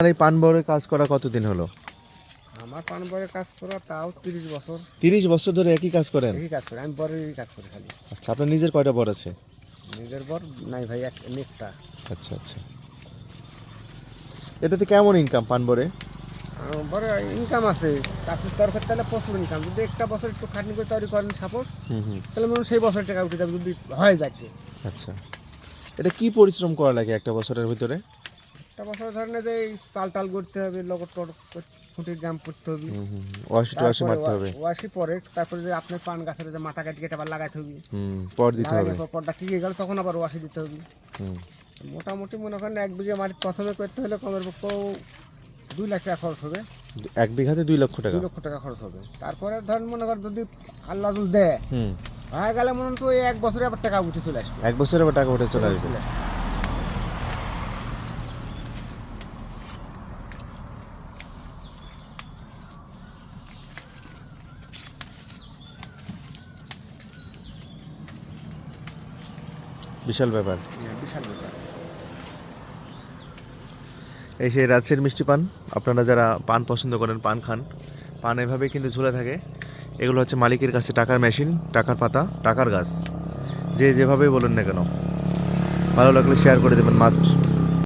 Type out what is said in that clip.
এই পান বরের কাজ করা কতদিন হলো? আমার পান বরের কাজ করা তাও তিরিশ বছর। তিরিশ বছর ধরে একই কাজ করেন? একই কাজ করি আমি বরেরই কাজ করি খালি। আচ্ছা আপনার নিজের কয়টা বর আছে? নিজের বর নাই ভাই এক নেকটা আচ্ছা আচ্ছা। এটাতে কেমন ইনকাম পান বরে? বড় ইনকাম আছে। তারপর তরকার তাহলে প্রচুর ইনকাম যদি একটা বছর একটু খাটনি করে তৈরি করেন সাপোজ হুম হুম। তাহলে মনে সেই বছর টাকা উঠে যাবে। যদি হয় যাচ্ছে আচ্ছা। এটা কি পরিশ্রম করা লাগে একটা বছরের ভিতরে? একটা বছর ধরেন যে চাল টাল করতে হবে লগট খুঁটির গ্রাম করতে হবে। ওয়াশি টোয়াশি মারতে হবে। ওয়াশি পরে তারপরে যে আপনার পান গাছের যে মাথা কাটি কেটে আবার লাগাইতে হবে। হুম পর দিতে হবে। পরটা টিকে গেল তখন আবার ওয়াশি দিতে হবে। হুম। মোটামুটি মনে করেন এক বিঘে মাটি প্রথমে করতে হলে কমের পক্ষেও দুই লাখ টাকা খরচ হবে। এক বিঘাতে দুই লক্ষ টাকা। দুই লক্ষ টাকা খরচ হবে। তারপরে ধরেন মনে করেন যদি আল্লাহ দেয় হুম। হয়ে গেলে মনে হয় তো এক বছরে আবার টাকা উঠে চলে আসবে। এক বছরে আবার টাকা উঠে চলে আসবে। বিশাল ব্যাপার। হ্যাঁ, বিশাল ব্যাপার। এই সেই রাজশাহীর মিষ্টি পান আপনারা যারা পান পছন্দ করেন পান খান পান এভাবেই কিন্তু ঝুলে থাকে। এগুলো হচ্ছে মালিকের কাছে টাকার মেশিন টাকার পাতা টাকার গাছ। যে যেভাবেই বলুন না কেন। ভালো লাগলে শেয়ার করে দেবেন মাস্ট